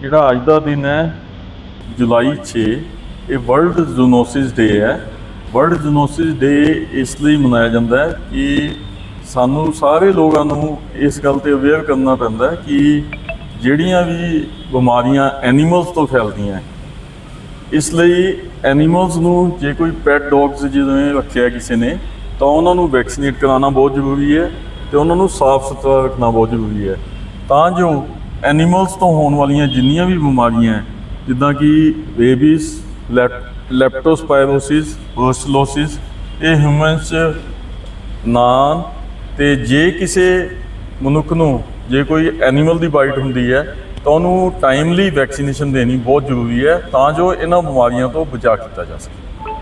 ਜਿਹੜਾ ਅੱਜ ਦਾ ਦਿਨ ਹੈ, ਜੁਲਾਈ 6 ਇਹ ਵਰਲਡ ਜ਼ੂਨੋਸਿਸ ਡੇ ਹੈ। ਵਰਲਡ ਜ਼ੂਨੋਸਿਸ ਡੇ ਇਸ ਲਈ ਮਨਾਇਆ ਜਾਂਦਾ ਹੈ ਕਿ ਸਾਨੂੰ ਸਾਰੇ ਲੋਕਾਂ ਨੂੰ ਇਸ ਗੱਲ ਤੇ ਅਵੇਅਰ ਕਰਨਾ ਪੈਂਦਾ ਹੈ ਕਿ ਜਿਹੜੀਆਂ ਵੀ ਬਿਮਾਰੀਆਂ ਐਨੀਮਲਸ ਤੋਂ ਫੈਲਦੀਆਂ ਇਸ ਲਈ ਐਨੀਮਲਸ ਨੂੰ ਜੇ ਕੋਈ ਪੈਟ ਡੌਗਸ ਜਿਵੇਂ ਰੱਖਿਆ ਕਿਸੇ ਨੇ, ਤਾਂ ਉਹਨਾਂ ਨੂੰ ਵੈਕਸੀਨੇਟ ਕਰਾਉਣਾ ਬਹੁਤ ਜ਼ਰੂਰੀ ਹੈ। ਤੇ ਉਹਨਾਂ ਨੂੰ ਸਾਫ਼ ਸੁਥਰਾ ਰੱਖਣਾ ਬਹੁਤ ਜ਼ਰੂਰੀ ਹੈ। ਤਾਂ ਜੋ ਐਨੀਮਲਸ ਤੋਂ ਹੋਣ ਵਾਲੀਆਂ ਜਿੰਨੀਆਂ ਵੀ ਬਿਮਾਰੀਆਂ ਜਿੱਦਾਂ ਕਿ ਰੇਬੀਜ਼ ਲੈਪਟੋਸਪਾਇਰੋਸਿਸ ਬਰਸਲੋਸਿਸ ਇਹ ਹਿਊਮਨਸ 'ਚ ਨਾ ਤੇ ਜੇ ਕਿਸੇ ਮਨੁੱਖ ਨੂੰ ਜੇ ਕੋਈ ਐਨੀਮਲ ਦੀ ਬਾਈਟ ਹੁੰਦੀ ਹੈ, ਤਾਂ ਉਹਨੂੰ ਟਾਈਮਲੀ ਵੈਕਸੀਨੇਸ਼ਨ ਦੇਣੀ ਬਹੁਤ ਜ਼ਰੂਰੀ ਹੈ, ਤਾਂ ਜੋ ਇਹਨਾਂ ਬਿਮਾਰੀਆਂ ਤੋਂ ਬਚਾਅ ਕੀਤਾ ਜਾ ਸਕੇ।